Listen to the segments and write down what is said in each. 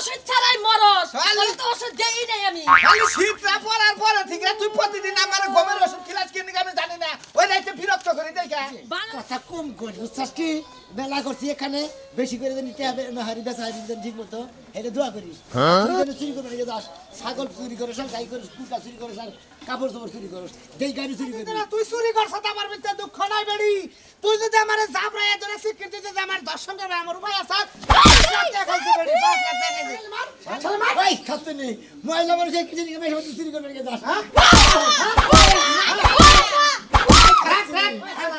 ওষুধ ছাড়াই মরস। তো ওষুধ দেই নাই আমি শীতটা পড়ার পরে ঠিক তুই প্রতিদিন আমার গমের ওষুধ খিলাস কিনে আমি জানি না ওই রাইতে বিরক্ত করি দেখা বাংলা- কথা কম করি বুঝছাস কি? মেলা করছি এখানে বেশি করে নিতে হবে না হারি বেচা হারি ঠিক মতো এটা দোয়া করিস। তুই যেন চুরি করবি না দাস ছাগল চুরি করিস আর গাই করিস কুটা চুরি করিস আর কাপড় চোপড় চুরি করিস দেই গাড়ি চুরি করিস তুই চুরি করছ তো আমার ভিতরে দুঃখ নাই বেড়ি। তুই যদি আমার জাবরাই ধরে স্বীকৃতি দিতে আমার দর্শন দেবে আমার উপায় আছে। দেখাইছে বেড়ি বাস দেখাইছে ওই খাতে নেই মহিলা মানুষ কি চুরি করবে দাস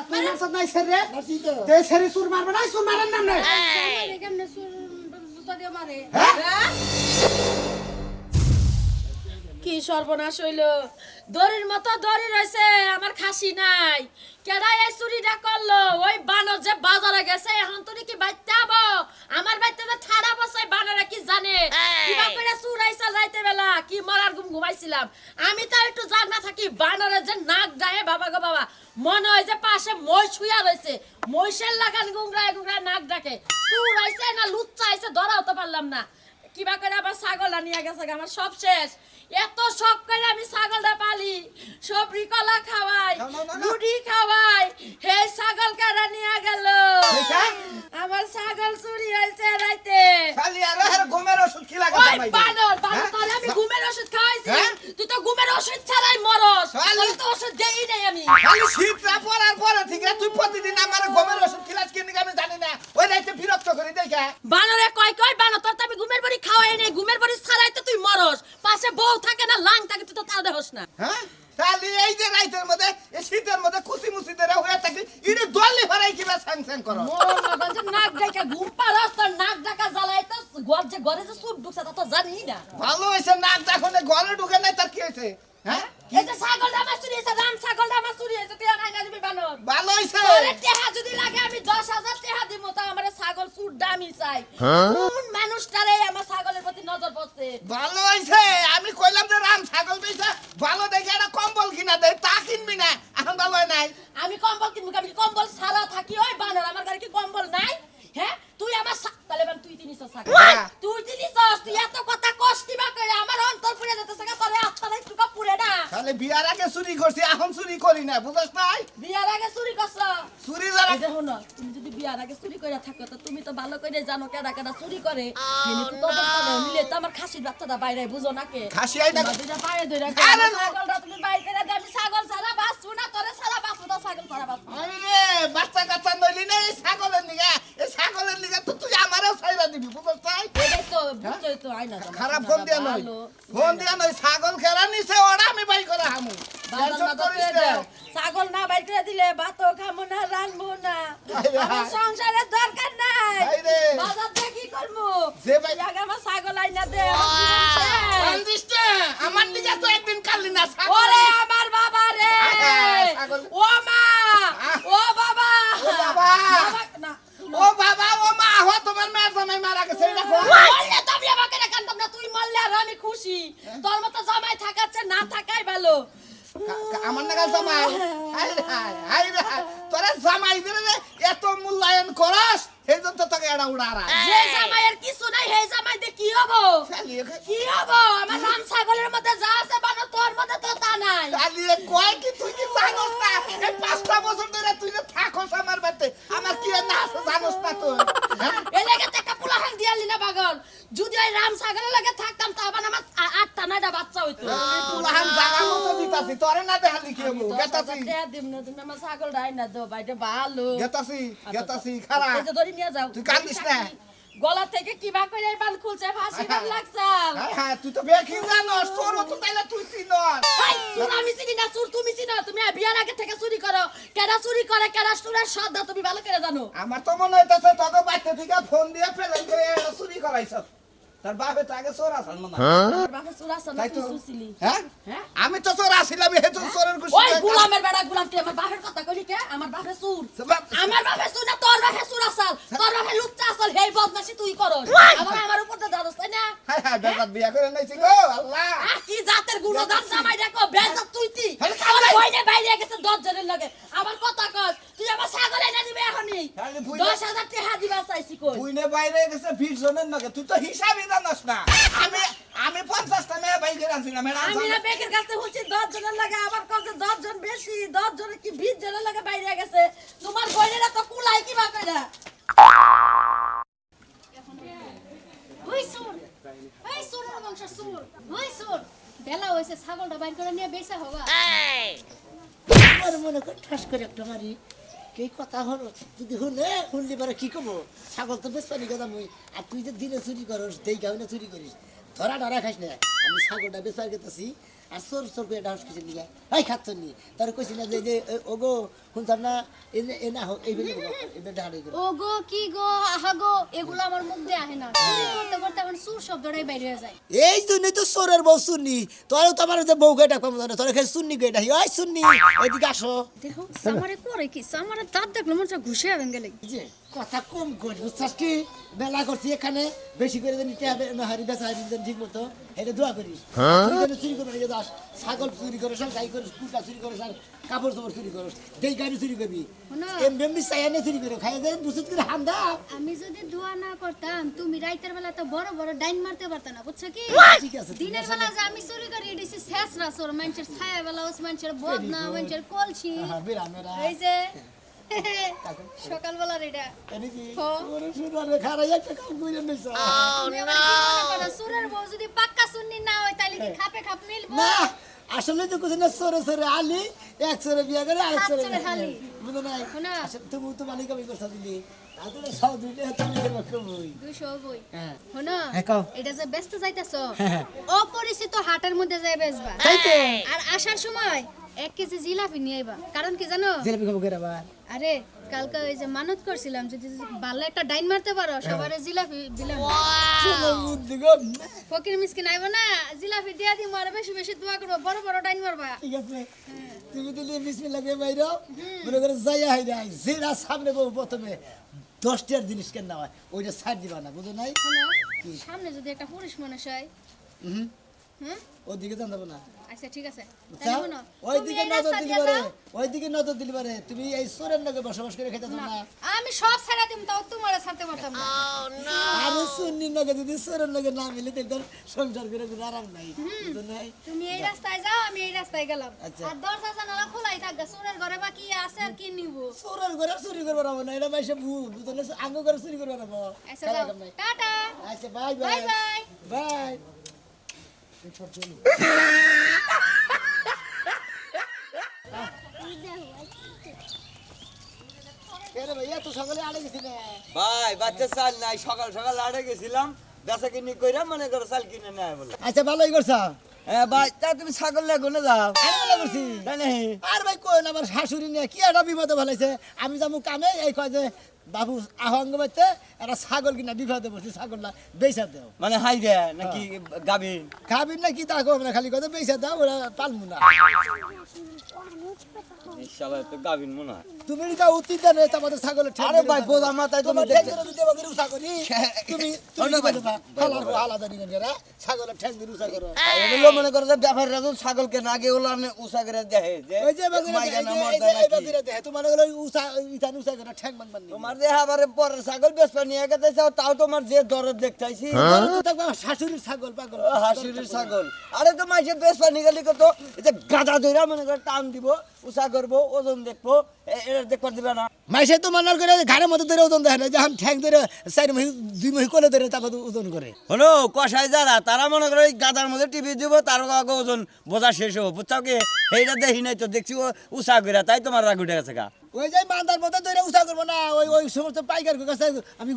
তুই মারছ নাই স্যার রে? তো। স্যার সুর মারবে না? সুর মারার নাম নাই। কেমনে সুর জুতা দিয়ে মারে? হ্যাঁ? কি সর্বনাশ হইল? দড়ির মতো দড়ি রয়েছে আমার খাসি নাই। কেডাই এই চুরিটা করল? ওই বানর যে বাজারে গেছে এখন তুই কি বাইতে আবো? আমার বাইতে তো ঠাড়া বসাই বানরে কি জানে? কিবা করে চুরাইছে যাইতে বেলা কি মরার ঘুম ঘুমাইছিলাম। আমি তো একটু জাগ না থাকি বানরের যে নাক ডায়ে বাবা গো বাবা মনে হয় যে পাশে মই ছুঁয়া রয়েছে মহিষের লাগান গুংরায় গুংরায় নাক ডাকে। চুর চুরাইছে না লুচ্চা আইছে ধরাও তো পারলাম না। কিবা করে আবার ছাগল আনিয়া গেছে আমার সব শেষ। এত শখ করে আমি ছাগলটা পালি সবরি কলা খাওয়াই না, না, না, না। রুটি খাওয়াই হে ছাগল কারা নিয়ে গেল হয়েছে? আমার ছাগল চুরি হয়েছে রাইতে খালি আর আর গমের ওষুধ খিলা ওই কথা ভাই বানর বানর হ্যাঁ? তাহলে আমি ঘুমের ওষুধ খাওয়াইছি হ্যাঁ? তুই তো ঘুমের ওষুধ ছাড়াই মরস শালি- তাহলে তো ওষুধ দেই নাই আমি খালি শীতটা পড়ার পরে ঠিক আছে তুই প্রতিদিন আমার গমের ওষুধ খিলাস কিনে আমি জানি না ওই রাইতে বিরক্ত করি দেখা বানরে কয় কয় বানর তোর তো আমি ঘুমের বাড়ি খাওয়াই নেই ঘুমের বাড়ি ছাড়াই তো তুই মরস পাশে বউ থাকে না লাং থাকে তুই তো তা দেহস না হ্যাঁ খালি এই যে রাইতের মধ্যে এই শীতের মধ্যে কুচি মুচি ধরে হয়ে থাকি ইনি দলি ভরাই কিবা স্যাং স্যাং করো মোর মগন যে নাক ডাকা ঘুম পারস তোর নাক ডাকা জ্বালাই তো ঘর যে সুট ঢুকছে তা তো জানি না। ভালো হয়েছে নাক দেখুন ঘরে ঢুকে নাই তার কি হয়েছে? হ্যাঁ? এই যে ছাগলটা আমার চুরি হয়েছে রাম ছাগলটা আমার চুরি হয়েছে তুই আনাই না দিবি বানর। ভালো হয়েছে। তোরে টেহা যদি লাগে আমি দশ হাজার টেহা দিব তো আমার ছাগল সুট দামি চাই। কোন মানুষটারে আমার ছাগলের প্রতি নজর পড়ছে? ভালো হয়েছে আমি কইলাম যে রাম ছাগল পেয়েছে ভালো দেখে একটা কম্বল কিনা দেয় তা কিনবি না এখন ভালো হয় নাই। আমি কম্বল কিনবো আমি কি কম্বল সারা থাকি ওই বানর আমার ঘরে কি কম্বল নাই? হ্যাঁ? তুই আমার তাহলে এবার তুই হ্যাঁ। তুই তিনিস তুই এত কথা কষ কিবা করে আমার অন্তর পুড়ে যেতেছে গা, তোরে আত্মার একটু পুড়ে না। তাহলে বিয়ার আগে চুরি করছি এখন চুরি করি না বুঝছ নাই? বিয়ার আগে চুরি করছ? চুরি যারা যে শোনো, তুমি যদি বিয়ার আগে চুরি করে থাকো তো তুমি তো ভালো করে জানো কেডা কেডা চুরি করে। তো করো। তো আমার খাসির বাচ্চাটা বাইরে বুঝো না কে খাসি আই না তোমার দুইটা ধরে আরে ছাগলটা তুমি বাইরে করে আমি ছাগল ছাড়া বাঁচবো না, তোরে ছাড়া বাঁচবো না, ছাগল বাঁচবো না। আরে বাচ্চা কাচ্চা নইলি না এই ছাগলের নিগা এই ছাগলের নিগা তো তুই আমারও ছাইরা দিবি বুঝছ নাই এটাই তো, বুঝছোই তো, আইনা জানা, খারাপ ফোন দিয়া নই ফোন দিয়া নই ছাগল খেলা নিছে ওরা আমি বাই করে হামু। বাজার টেনশন মাজার করিস করে না। দাও। ছাগল না বাইর করে দিলে ভাতও খাব না রানবো না। আমার সংসারের দরকার নাই। বাজার কি করব যে ভাই- আগে আমার ছাগল আইনা দে আমার জীবন শেষ। কান্দিস না আমার নিগা তো একদিন কালি না ছাগল ওরে আমার বাবা রে আয়, ছাগল। ও মা আহ। ও বাবা ও বাবা। বাবা, না ও বাবা ও মা হো তোমার মেয়ের জামাই মারা গেছে এটা কো মরলে তো আমি আমাকে রে কান্দম না তুই মরলে আর আমি খুশি। তোর মতো জামাই থাকাচ্ছে না থাকাই ভালো। আমার নাগাল জামাই। হাই রে হাই তোরা জামাই দিলে এত মূল্যায়ন করস সেই জন্য তো তোকে এটা উড়ারা যে জামাইয়ের কিছু নাই সেই জামাই দিয়ে কি হব? কি হব? আমার রাম ছাগলের মধ্যে যা আছে বানো তোর মধ্যে তো তা নাই। খালি কয় কি তুই কি জানোস না? এই পাঁচটা বছর ধরে তুই যে থাকস আমার বাড়িতে আমার কি আর না আছে জানোস না তুই? হ্যাঁ? এই লেগে তো একটা পুলাহান দিয়ালি না পাগল। যদি ওই রাম ছাগলের লাগে থাকতাম তা আবার আমার আটটা নয়টা বাচ্চা হইতো। পুলাহান মতো দিতাছি। তোরে না হব? গেতাছি। দেয়া দিম না তুমি আমার ছাগল ডাই না দো বাইটা ভালো। গেতাছি গেতাছি খারাপ এই যে ধরে নিয়ে যাও। তুই কান্দিস না। গলা থেকে কিবা করে এই বান খুলছে? ফাঁসি বান লাগছে। হ্যাঁ হ্যাঁ তুই তো বেশি জানোস। তোর তো তাইলে তুই চিনস। হাই, চুর আমি চিনি না চুর তুমি চিনো। তুমি বিয়ার আগে থেকে চুরি করো। কেডা চুরি করে কেডা চুরের সদ্দা তুমি ভালো করে জানো। আমার তো মনে হইতেছে তোকে বাচ্চা থেকে ফোন দিয়ে ফেলে চুরি করাইছ। তার বাপে তো আগে চোর আসাল মনে হয়। না হ্যাঁ? হ্যাঁ? আমি তো চোর আসিলাম হেতু চোরের ওই খুশি বেড়া গুলাম তুই আমার বাপের কথা কইলি কে? আমার বাপে চুর। আমার বাপে চুর না তোর বাপে চুর আসাল। তোর বাপে লুচ্চা আসাল হেই বদমাশি তুই করস। আমার আমার উপর তো দাদস তাই না? হাই হাই বেজাত বিয়া করে নাইছি গো আল্লাহ! কি জাতের গুণদান জামাই দেখো বেজাত তুই তুই আরে তোর খালাই। বইনে বাইরে গেছে দশ জনের লগে। আমার কথা কস তুই আমার ছাগল এনে দিবে এখনই খালি বুঝ দশ হাজার টাকা দিবা চাইছি কই? বুইনে বাইরে গেছে ভিড় জনের নাকি তুই তো হিসাবই জানাস না। আমি আমি পঞ্চাশটা মেয়ে বাইকে আনছিলাম আমি না। বেকের কাছে বলছি দশ জনের লাগে দশ জন বেশি দশ জনের কি বিশ জনের লাগে বাইরে গেছে? তোমার বইনেরা তো কুলাই কি ভাবে না? ওই সুর ওই সুরের বংশ সুর ওই সুর বেলা হয়েছে ছাগলটা বাইর করে নিয়ে বেচা হবা। মনে কর ঠাস করে একটা মারি। কে কথা হলো, যদি হলে শুনলি পরে কি কব? ছাগল তো বেশ পানি কথা মুই, আর তুই যে দিনে চুরি করস, দেই গাও চুরি করিস ধরা ধরা খাইস না। আমি ছাগলটা বেশ গেতেছি আর সর সর করে ডাউস কিছু নিয়ে। এই খাচ্ছ নি তোর কইছি না যে ওগো শুনতাম না? এনে এ না হোক এই বেলে এই বেলে হাড়ে ও গো কি গো আহা গো এগুলো আমার মুখ দিয়ে আহে না। করতে করতে এখন সুর শব্দটাই বাইরে হয়ে যায়। এই জন্যই তো সোরের বউ শুননি তোর তোমার যে বউকে ডাকবাম না তোর খালি শুননি গে ডাকি। ওই শুননি এদিকে আসো। দেখো সামারে করে কি? সামারে দাঁত দেখল মনে হচ্ছে ঘুষে আবেন গেলে কথা কম করি বুঝছাস কি? মেলা করছি এখানে বেশি করে নিতে হবে না হারি বেচা হারি ঠিক মতো এটা দোয়া করিস। তুই চুরি করবি দাস ছাগল চুরি করে আর গাই করিস কুটা চুরি করিস আর কাপড় চোপড় চুরি করিস দেই গাড়ি চুরি করবি। এমনি এমনি চাইনে চুরি করো খাই করে হান্দা। আমি যদি দোয়া না করতাম তুমি রাইতের বেলা তো বড় বড় ডাইন মারতে পারত না বুঝছ কি? ঠিক আছে, দিনের বেলা যে আমি চুরি করি এটি শেষরা চোর মানুষের ছায়া বেলা ওস মানুষের বদনা মানুষের কলসি। হ্যাঁ, বেরা এই যে ওরে একটা কাম নিছ? সুরের বউ যদি পাক্কা সুন্নি না হয় তাহলে কি খাপে খাপ মিলবো? না আসলে তো কিছু না সরে সরে আলি এক সরে বিয়া করে আরেক সরে। বুঝো নাই? তুমি তো মালিক আমি কথা দিলি। হ্যাঁ। হ্যাঁ, কও। এটা যে ব্যস্ত যাইতেছ। অপরিচিত হাটের মধ্যে যাই তো আর আসার সময় এক কেজি জিলাপি নিয়ে আইবা। কারণ কি জানো? জিলাপি খাব করে আবার? আরে কালকে ওই যে মানত করছিলাম যদি ভালো একটা ডাইন মারতে পারো সবার জিলাপি দিলাম। ফকির মিসকিন আইব না জিলাপি দিয়া দিম আর বেশি বেশি দোয়া করব বড় বড় ডাইন মারবা। ঠিক আছে। তুমি দিলে বিসমিল্লাহ কে বাইরো মনে করে যাইয়া হাই রাই যেটা সামনে বউ প্রথমে দশটার জিনিস কেন না হয়? ওইটা ছাড় দিবা না বুঝো নাই? সামনে যদি একটা পুরুষ মানুষ হয় হুম ওদিকে জান যাব না। আচ্ছা ঠিক আছে। বুঝছ? তাহলে শোনো, ওই তুমি দিকে এই নজর দিলি পারে। যাও। নজর দিলি পারে। তুমি এই সোরের নাকি বসবাস করে খেতে না আমি সব ছেড়ে দিম তাও তোমার ছাড়তে পারতাম না। আরে সুন্নি নাকি যদি সোরের নাকি না মিলে তাহলে তোর সংসার করে কোনো আরাম নাই। তুমি এই রাস্তায় যাও আমি এই রাস্তায় গেলাম। আচ্ছা। আর দরজা জানালা খোলাই থাকবে সোরের ঘরে বা কি আছে আর কি নিব? সোরের ঘরে চুরি করব না না এটা মাইসে ভুল বুঝো না আঙ্গ করে চুরি করব না আচ্ছা টাটা। আচ্ছা বাই। Bye bye. বাই। ভাই বাচ্চা চাল নাই সকাল সকাল আড়ে গেছিলাম বেচা কিনি কইরা মনে করো চাল কিনে নেয় বলে। আচ্ছা ভালোই করছ? হ্যাঁ ভাই তা তুমি ছাগল লেগো না যাও? আরে ভাই কোন আমার শাশুড়ি নিয়ে কি একটা বিপদে ভালাইছে আমি যাব কামে এই কয় যে বাবু আহঙ্গ বাইতে একটা ছাগল কিনা বিপদে পড়ছি ছাগলটা বেচা দেও। মানে হাই দে নাকি গাবিন খাবি না কি তা আমরা খালি কথা বেচা দাও ওরা পালমু না। ইনশাআল্লাহ তো গাবিন মনে হয়। তুমি কা উত্তি দেন এই তোমাদের ছাগলের ঠ্যাং আরে ভাই, বোঝা মাথায় তুমি দেখতে- যদি আমাকে রুসা করি। তুমি তুমি না, করবা? নিবেন ছাগলের দিয়ে রুসা করো। এগুলো মনে করো যে ব্যাপারীরা তো যে ওই যে বাগুরা না নাকি। তোমার ভাঙবার তোমার যে আবার পরের ছাগল বেচপা নিয়ে গেছে তাও তোমার যে দরদ দেখতেছি শাশুড়ির ছাগল পাগল। হাসির ছাগল। আরে তো মাইসে বেশ পানি গেলি কত? যে গাদা ধইরা মনে করে টান দিব উষা করব ওজন দেখব এ- এটা দেখবার দিবে না। মাইসে তো মানার করে ঘাড়ের মধ্যে ধরে ওজন দেখে না যখন ঠ্যাং ধরে চার মহি দুই মহি কোলে ধরে তারপর ওজন করে। হলো কষাই যারা তারা মনে করে ওই গাদার মধ্যে টিভি দিব তার আগে ওজন বোঝা শেষ হব। বুঝছাও কি? সেইটা দেখি নাই তো দেখছি ও উষা করে তাই তোমার রাগ উঠে গেছে গা। ওই যে মান্দার মধ্যে ধরে উষা করব না ওই ওই সমস্ত পাইকার কাছে আমি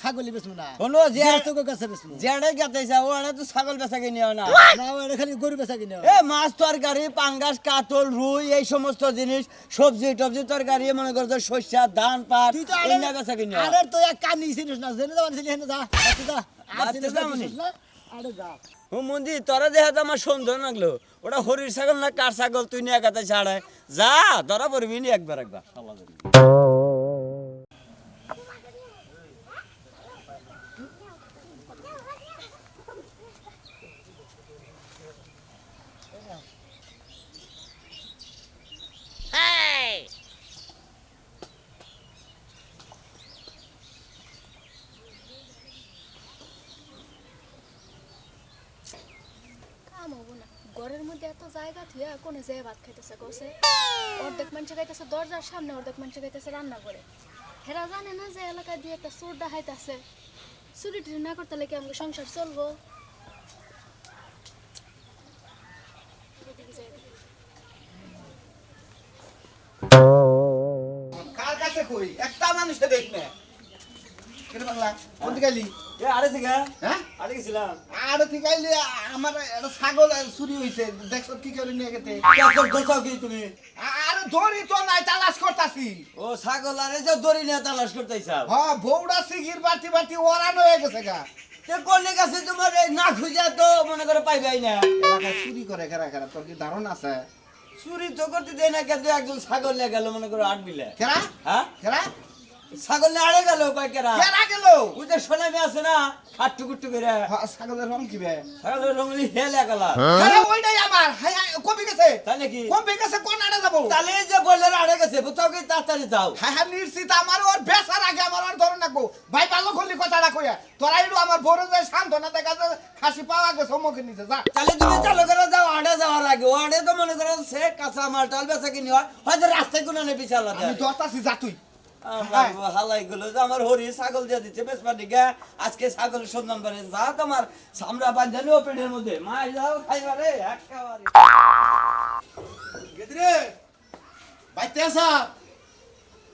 ছাগলই বেচবো না। হলো গৃহস্থকে কাছে বেচবো। যেটাই গাতাইছে ও এনে তো ছাগল বেচা কিনে না। না ওটা খালি গরু বেচা কিনে এ মাছ তরকারি পাঙ্গাস কাতল রুই এই সমস্ত জিনিস সবজি টবজি তরকারি মনে করছ শস্যা ধান পাট তুই তো এই না বেচা কিনে আরে তো এক কানি চিনিস না জেনে যাওয়ান ছিলি হেনে যা যা। না, না? আরে যা। ও মন্দির, তোরা দেখা তো আমার সন্দেহ লাগল। ওটা হরির ছাগল না কার ছাগল, তুই নিয়ে একাতে ছাড়ায় যা, ধরা পড়বি নি একবার একবার। মধ্যে এত জায়গা থুয়া কোনে যেয়ে ভাত খাইতেছে কসে অর্ধেক মানুষ খাইতেছে দরজার সামনে অর্ধেক মানুষ খাইতেছে রান্না করে হেরা জানে না যে এলাকা দিয়ে একটা চোর ডাহাইতেছে চুরি টুরি না করতে কি আমাকে সংসার চলবো। কার কাছে কই? একটা মানুষে দেখ না। কেন বাংলা কোন দিকে আরে থেকে হ্যাঁ? আরে গেছিলাম। আর ঠিক আইলি আমার একটা ছাগল চুরি হইছে দেখছ কি করে নিয়ে গেতে কেসর কি তুমি। আরে ধরি তো নাই তালাশ করতাছি। ও ছাগল আরে যে দড়ি নিয়ে তালাশ করতেইছাও হ্যাঁ বউড়া সিগির বাটি ওরান হয়ে গেছে গা। কোনে কাছে তোমার না খুঁজা তো মনে করে পাইবাই না। চুরি করে খেরা খেরা তোর কি ধারণা আছে? চুরি তো করতে দেয় না কিন্তু একজন ছাগল নিয়ে গেল মনে করো আট বিলে। খেরা? হ্যাঁ? খেরা? ছাগল নিয়ে আড়ে গেল কয়েকেরা খেরা গেল? ওই যে সোনামি আছে না খাট্টু কুট্টু করে। হ্যাঁ, ছাগলের রং কি বে? ছাগলের রঙলি হেলে গেল খেরা ওইটাই আমার। হাই কমে গেছে? কমে গেছে কোন আড়ে যাব? তাহলে যে আড়ে গেছে বুঝাও কি তাড়াতাড়ি যাও। হ্যাঁ হ্যাঁ নিশ্চিত আমার ওর বেসার আগে আমার ওর ধরে রাখব। ভাই ভালো করলি কথাটা কইয়া। তোরা একটু আমার বড় যায় শান্ত না দেখা যায় খাসি পাওয়া গেছে সম্মুখীন নিচে যা। তাহলে তুমি চালু করে যাও আড়ে যাওয়ার আগে। ও আড়ে তো মনে করো সে কাঁচা মাল টাল বেচা কিনি হয়। হয়তো রাস্তায় কোনো নেই পিছাল আমি যা তুই। হালাই গুলো আমার হরি ছাগল দিয়ে দিচ্ছে বেশ পাটি আজকে ছাগল সন্ধান করে যা তোমার সামরা বাঁধানি ওপেনের মধ্যে। মা যাও খাইবারে একেবারে গেদরে বাইতে আসা।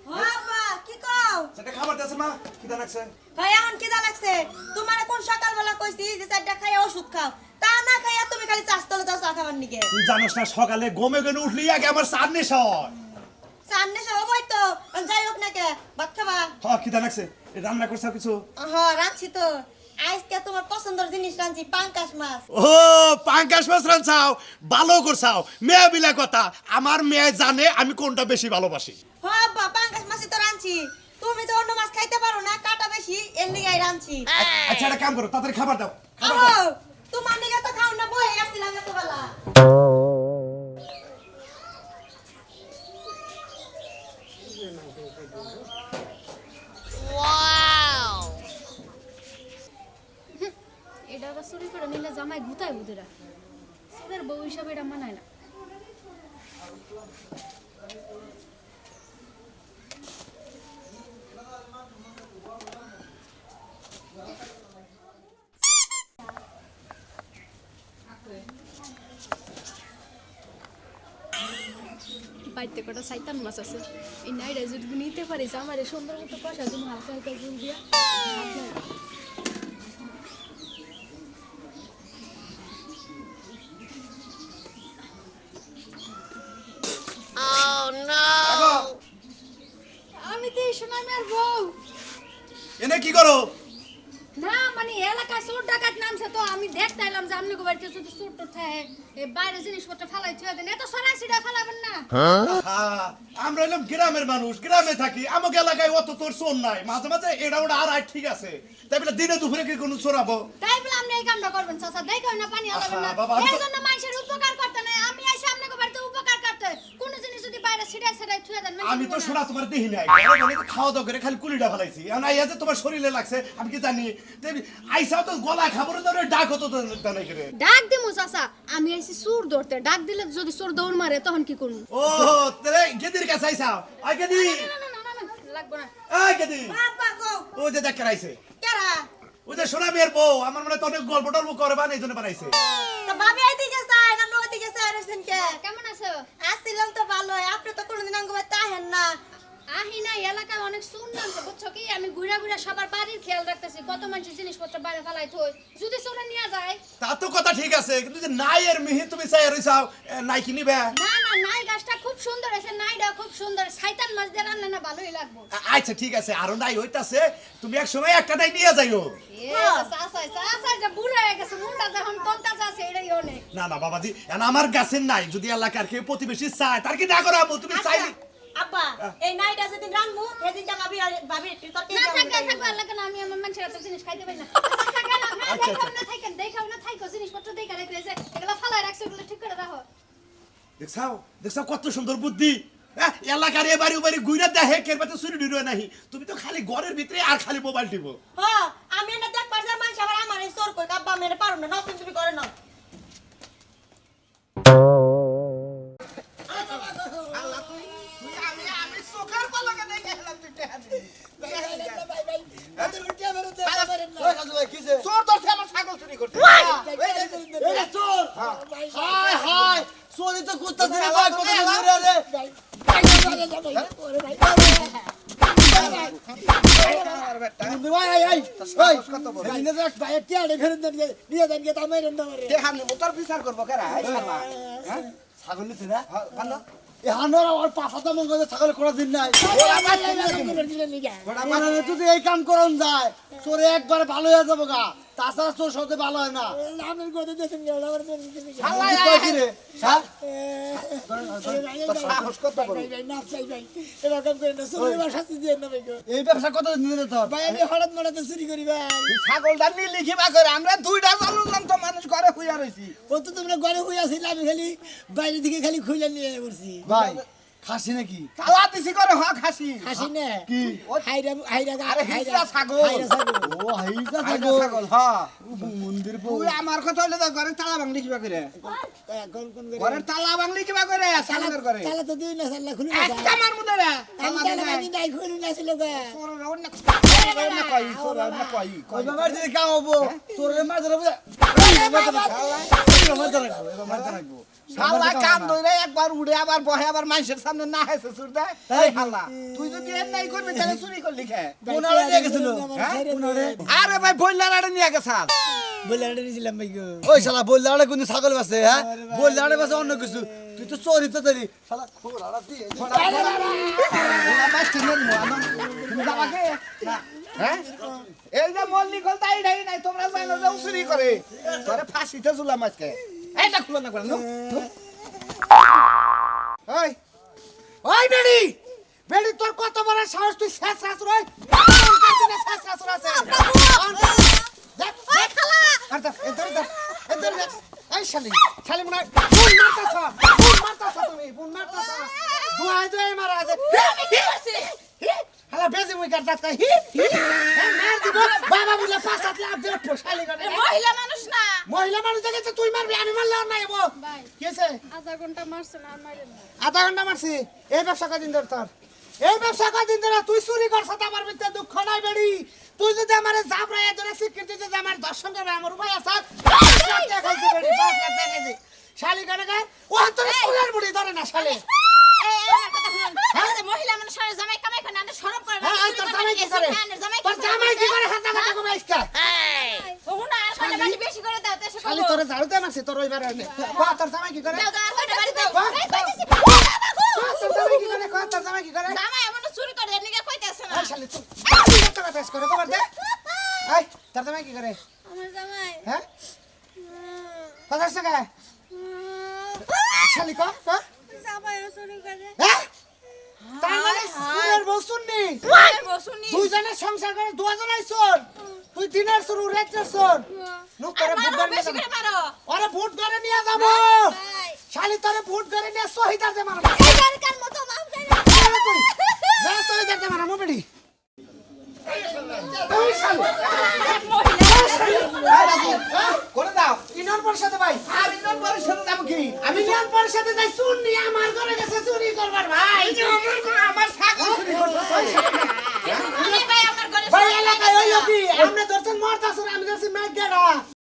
বাবা কি কও? সেটা খাবার দেছে মা কি লাগছে। ভাই এখন কিদা লাগছে। তোমারে কোন সকালবেলা কইছি যে চারটা খাইয়া ওষুধ খাও? তা না খাইয়া তুমি খালি চাষ তলে যাও চা খাবার নিকে। তুই জানোস না সকালে গমে গেলে উঠলি আগে আমার সামনে সামনে সব ওই তো। যাই ভাত খাবা? হ কি লাগছে। রান্না করছ কিছু? হ রাঁধছি তো। আজকে তোমার পছন্দের জিনিস রাঁধছি পাঙ্কাশ মাছ। ও পাঙ্কাশ মাছ রান্ধাও ভালো করছাও। মেয়ে বিলা কথা আমার মেয়ে জানে আমি কোনটা বেশি ভালোবাসি। পাঙ্কাশ মাছই তো রাঁধছি। তুমি তো অন্য মাছ খাইতে পারো না কাটা বেশি এর লিগাই রাঁধছি। আচ্ছা একটা কাম করো তাড়াতাড়ি খাবার দাও। তোমার নিগে তো খাও না বই আসছিলাম এত বেলা এটা আবার চুরি করে নিলে জামাই গুতায় বুধেরা চোরের বউ হিসাবে এটা মানায় না। বাড়িতে কটা সাইতান মাছ আছে। এই নাইরা যদি নিতে পারিস আমার সুন্দর মতো কষা, তুমি হালকা হালকা জল দিয়া। এলাকায় চোর ডাকাত নামছে তো আমি দেখতে এলাম যে আপনি বাড়িতে শুধু চোর টোর থাকে। বাইরে জিনিসপত্র ফালাই থুয়ে দেন। এত সরাই সিটা ফালাবেন না। আমরা এলাম গ্রামের মানুষ গ্রামে থাকি। আমাকে এলাকায় অত তোর চোর নাই। মাঝে মাঝে এটা ওটা আর ঠিক আছে। তাই বলে দিনে দুপুরে কি কোনো চোরাবো? তাই বলে আপনি এই কামটা করবেন চাচা। দেখো না পানি আলাবেন না। এই জন্য মানুষের উপকার করতে নাই আমি আইসা আপনাকে বাড়িতে উপকার করতে কোন দেন আমি তো নিবে না। শোনা তোমার দেখি নাই। খাওয়া দাওয়া করে খালি কুলিটা ফেলাইছি। এখন আইয়া যে তোমার শরীরে লাগছে আমি কি জানি? আইসাও তো গলা খাবার ধরে ডাক হতো তো জানাই করে। ডাক দিমু চাচা। আমি আইছি চোর ধরতে। ডাক দিলে যদি চোর দৌড় মারে তখন কি করব? ও তেরে গেদির কাছে আইসাও। আই গেদি। না না না না না লাগবে না। আই গেদি। বাবা গো। ও যে দেখ রাইছে কেরা? ও যে সোনা বউ আমার মনে হয় তো অনেক গল্প টল্প করে বানাই এই জন্য বানাইছে। তো ভাবি রছেন কে? কেমন আছো? আসছিলাম তো ভালো আপনি তো কোনোদিন আঙ্গ বাড়িতে আহেন না। আহি না এলাকায় অনেক শুন নামছে বুঝছ কি? আমি ঘুরে ঘুরে সবার বাড়ির খেয়াল রাখতেছি কত মানুষের জিনিসপত্র বাইরে ফেলাই থই। যদি চোরে নিয়ে যায়। তা তো কথা ঠিক আছে কিন্তু যে নাই এর মিহি তুমি চাই রইছাও নাই কি নিবে? না না নাই গাছটা খুব সুন্দর আছে নাইটা খুব সুন্দর। সাইতান মাছ দিয়ে রান্না না ভালোই লাগবো। আচ্ছা ঠিক আছে আরও নাই হইতাছে তুমি এক সময় একটা নাই নিয়ে যাইও। যাচ্ছে এটাই অনেক। না না বাবাজি আমার গাছের নাই যদি এলাকার কেউ প্রতিবেশী চায় তার কি না করাবো? তুমি চাইলে আব্বা এই নাইটা যেদিন সেদিন ভাবি না থাকবে থাকবে আমি আমার মানুষের এত জিনিস খাইতে পারি না। আচ্ছা, আচ্ছা, দেখাও না থাকেন দেখাও না থাইকো জিনিসপত্র দেখা রেখে যে এগুলো ফালাই রাখছে ওগুলো ঠিক করে রাখো দেখছাও? দেখছাও কত সুন্দর বুদ্ধি। হ্যাঁ, এলাকার এবারে ওবারে গুইরা দেখে কের চুরি ডুরে নাহি। তুমি তো খালি ঘরের ভিতরে আর খালি মোবাইল টিপো। হ আমি না দেখ পারছি মানুষ আবার আমার চোর কই আব্বা মেরে পারো না নষ্ট চুরি করে না চোর তোর আমার ছাগল চুরি করছে চোর হায় হায় চোরই তো কুত্তা চুরি ভাই কত দূরে রে আমার ছাগল করা দিন নাই। ওরা মানে যদি এই কাম করন যায় তোরে একবারে ভালো হয়ে যাব গা। তাছাড়া তোর সাথে ভালো হয় না। শালা, তুই কই কি রে? তোর সাহস কত বড়? এই ব্যবসা কত দিন ধরে তোর? তুই ছাগলটা নিয়ে লিখিবা করে আমরা দুইটা চালুলাম তো মানুষ ঘরে শুয়ে রয়েছি ও তো তোমরা ঘরে আসিল আমি খালি বাইরে থেকে খালি খুলে নিয়ে বলছি। ভাই খাসি নাকি? খাওয়া দিছি করে হক হাসি খাসি না? কি? হাইরা হাইরা আরে হিজড়া ছাগল। হাইরা ছাগল। ও হাইরা ছাগল। ছাগল হ্যাঁ। মন্দির বউ। তুই আমার কথা হইলে তো ঘরের তালা ভাঙলি কিবা করে? কোন কোন করে ঘরের তালা ভাঙলি কিবা করে? ছাগলের করে তালা তো দিই না সাল্লা খুলে না একটা আমার মধ্যে রে আমি তালা ভাঙি নাই খুলে না ছিল গা। তোর অন্য অন্য কই তোর অন্য কই ওই বাবার দিকে কাম হব তোর মাছ ধরবো শালা কান ধরে একবার উড়ে আবার বহে আবার মানুষের সামনে না হেসে সুর দেয় তাই হাল্লা তুই যদি এর নাই করবি তাহলে চুরি করলি খে। কোনারে নিয়ে গেছিল? আরে ভাই বললার আড়ে নিয়ে ভাই ওই শালা বললে কোন ছাগল বাসে হ্যাঁ? বললে আরে বাসে অন্য কিছু। তুই তো চোরি তো তৈরি শালা দিয়ে। হ্যাঁ? এই যে মল্লি কল তাই নাই নাই তোমরা জানো যে চুরি করে। তোরে ফাঁসিতে ঝুলাম আজকে। এইটা খুলো না করে নো ওই ওই বেড়ি বেড়ি তোর কত বড় সাহস তুই শেষ শাশুর ওই শেষ শাশুর আছে। দেখ দেখ। আর দেখ এদের দেখ এদের দেখ। এই শালি শালি মনে হয় বুন মারতাছ বুন মারতাছ তুমি বুন মারতাছ। দুয়াই দুয়াই মারা আছে। হালা বেজে মুই কাট দাঁত হি মার দিব। বাবা বলে পাঁচ হাত লাভ দিয়ে শালি করে। মহিলা মানুষ না। মহিলা মানুষ দেখে তো তুই মারবি আমি মারলে আর নাই বো ভাই কি আছে আধা ঘণ্টা মারছে না আর মারেন না। আধা ঘণ্টা মারছি? এই ব্যবসা কদিন ধরে তোর? এই ব্যবসা কদিন ধরে তুই চুরি করছ তো আমার ভিতরে দুঃখ নাই বেড়ি। তুই যদি আমার জাবরাই ধরে স্বীকৃতি দিতে আমার দর্শন করবে আমার উপায় আছে দেখাইছি বেড়ি বাস দেখাইছি। শালি কানে গায় ও তোর চুলের বুড়ি ধরে না শালি এই এই আমার কথা শুনুন এই যে মহিলা মানুষ আর জামাই কামাই করে না আমরা শরম করে না হ্যাঁ এই তোর জামাই কি করে? তোর জামাই কি করে হাতা কাটা কমে আইসকা ও না আর কয়টা বাড়ি বেশি করে দাও তো শালি তোরে ঝাড়ুতে মারছি তোর ওই বারে কো তোর জামাই কি করে? দাও দাও আর কয়টা বাড়ি দাও এই বাহ। তোর জামাই কি করে? কো তোর জামাই কি করে? জামাই এমন চুরি করে দেন নিকে না। শালি তুই তুই কত কথা করে কবার দে। এই তোর জামাই কি করে আমার জামাই হ্যাঁ পঞ্চাশ টাকা শালি ক ক জামাই চুরি করে হ্যাঁ তার মানে সুরের বউ শুননি বসুনি দুইজনে সংসার করে দুজনে চোর তুই দিনের চোর ও রাতের চোর নুক আর তোরে ভূত মারো ঘরে নিয়ে বেশি যাব করে মারো ঘরে নিয়ে যাব। শালি তোরে ভূত ঘরে নিয়ে শহীদার যে মারবো। এখানকার মতো মাপ দেয় না যা শহীদার যে মারবো বেড়ি তুই শালি। করে দাও। ইউনিয়ন পরিষদে ভাই। আর ইউনিয়ন পরিষদে যাব কি? আমি ইউনিয়ন পরিষদে যাই চুরি আমার ঘরে গেছে চুরি করবার ভাই। আমার ছাগল চুরি এই ভাই ভাই এলাকায় ওই ধরছেন মরতাছেন আমি ধরছি মেঘেরা। ফোকাস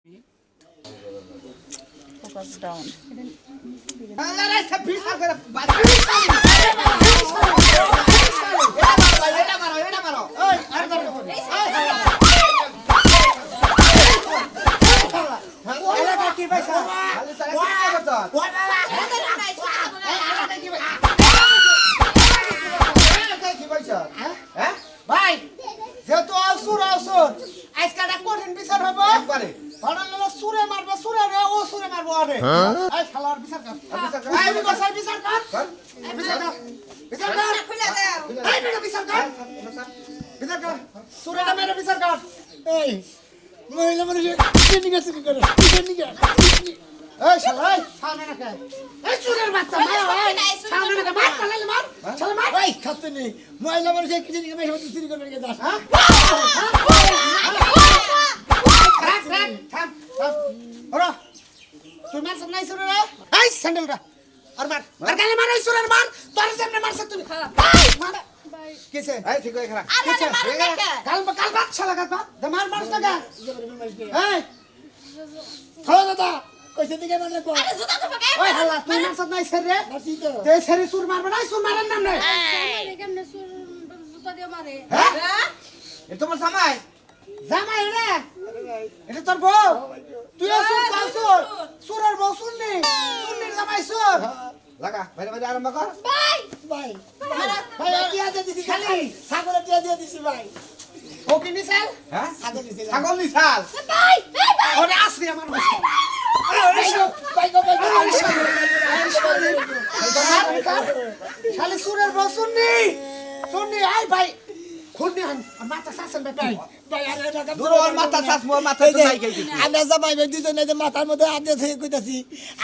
পয়সা হ্যাঁ ভাই যেহেতু অসুর অসুর আজকে একটা কঠিন বিচার হবে। একবারে। সুরে মারবে সুরে রে ও সুরে মারবো আরে। এই শালার বিচার কর। বিচার কর। বিচার বিচার কর। বিচার কর। বিচার কর। খুলে দাও। এই বেটা বিচার কর। বিচার কর। সুরেটা মেরে বিচার কর। এই মহিলা মানুষ কিসের নিকে চুরি করে? কিসের এই শালা এই সামনে না খায় এই সুরের বাচ্চা মার এই সামনে না মার পালালে মার শালা মার। ওই খাতে নেই মহিলা মানুষ কিসের নিকে মেয়ে সময় চুরি করবে নিকে হ্যাঁ? থাম থাম ওরা তুই মারছ নাই সুরে রে এই স্যান্ডেলটা আর মার আর গালে মার এই সুরের মার তোর সামনে মারছ তুমি এই, মার কিসে এই ঠিক হয়ে খারাপ কিসে কাল কাল বাদ শালা কাল বাদ দে মার মারছ না এই হ্যালো দাদা কইছে দিকে মানে কো আরে জুতা তো পাকে ওই হালা তুই মারছ নাই স্যার রে মারছি তো তে সেরি সুর মারবে না সুর মারার নাম নাই কেমনে চুর জুতা দিয়ে মারে হ্যাঁ এ তোমার জামাই জামাই রে এটা তোর বউ তুই সুর কাল সুর সুরের বউ শুননি শুননি জামাই সুর লাগা বাইরে বাইরে আরম্ভ কর ভাই ভাই ভাই দিয়ে দিছি খালি টিয়া দিয়ে দিছি ভাই ও কি নিছাল হ্যাঁ ছাগল নিছাল ভাই এই ভাই ওরে আমার ভাই ভাই খালি সুরের বউ শুননি শুননি আই ভাই মাথার মধ্যে হাত দিয়ে থেকে কইতাছি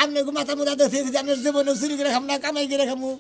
আপনি মাথার মধ্যে হাত দিয়ে থেকে আপনার জীবনে চুরি করে খাম না কামাই করে খামু